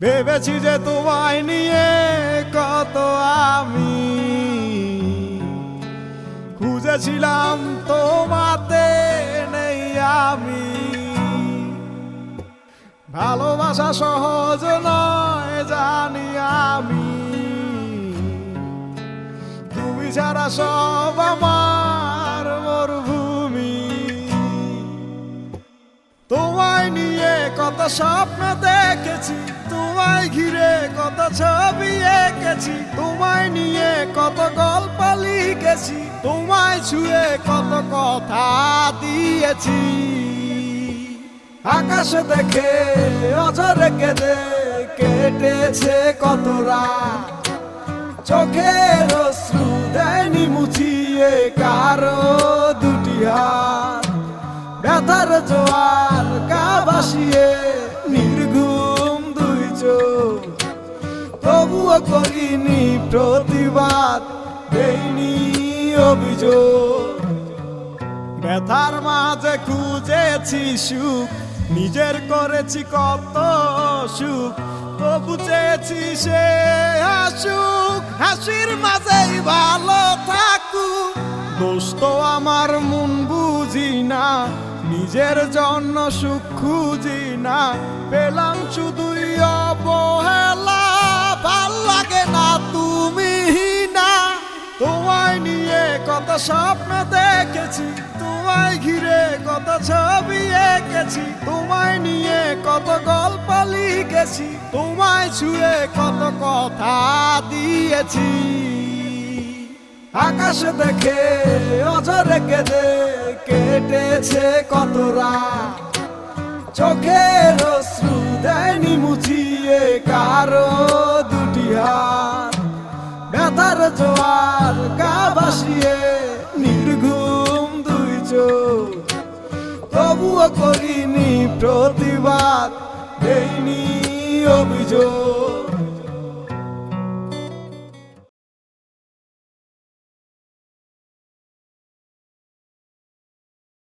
ভেবেছি যে তোমায় নিয়ে কত আমি খুঁজেছিলাম তোমাতে নেই আমি। ভালোবাসা সহজ নয় জানি আমি। তুমি ছাড়া সব আমার মরুভূমি। তোমায় নিয়ে কত স্বপ্ন দেখেছি, তোমায় ঘিরে কত ছবি এঁকেছি, তোমায় নিয়ে কত গল্প লিখেছি, তোমায় ছুঁয়ে কত কথা দিয়েছি। আকাশ দেখে, অঝরে কেঁদে কেটেছে কত রাত। চোখের অশ্রু দেয়নি মুছিয়ে কারও দুটি হাত। ব্যথার জোয়ার ভাসিয়ে নির্ঘুম দুই তবুও করিনি প্রতিবাদ, দেইনি অভিযোগ। ব্যথার মাঝে খুঁজেছি সুখ, নিজের করেছি কত সুখ। তবু চেয়েছি সে হাসুক হাসির মাঝেই ভালো থাকুক। দোষ তো আমার, মন বুঝি না। নিজের জন্য সুখ খুঁজি না। পেলাম শুধুই অবহেলা। ভালো লাগে না তুমি না। তোমায় নিয়ে কত স্বপ্ন দেখেছি, তোমায় ঘিরে কত ছবি এঁকেছি, তোমায় নিয়ে কত গল্প লিখেছি, তোমায় ছুঁয়ে কত কথা দিয়েছি। আকাশ দেখে, অঝরে কেঁদে কেটেছে কত রাত। চোখের অশ্রু দেয়নি মুছিয়ে কারও দুটি হাত। ব্যথার জোয়ার গা বাসিয়ে নির্ঘুম দুই চোখ। তবুও করিনি প্রতিবাদ দেইনি অভিযোগ।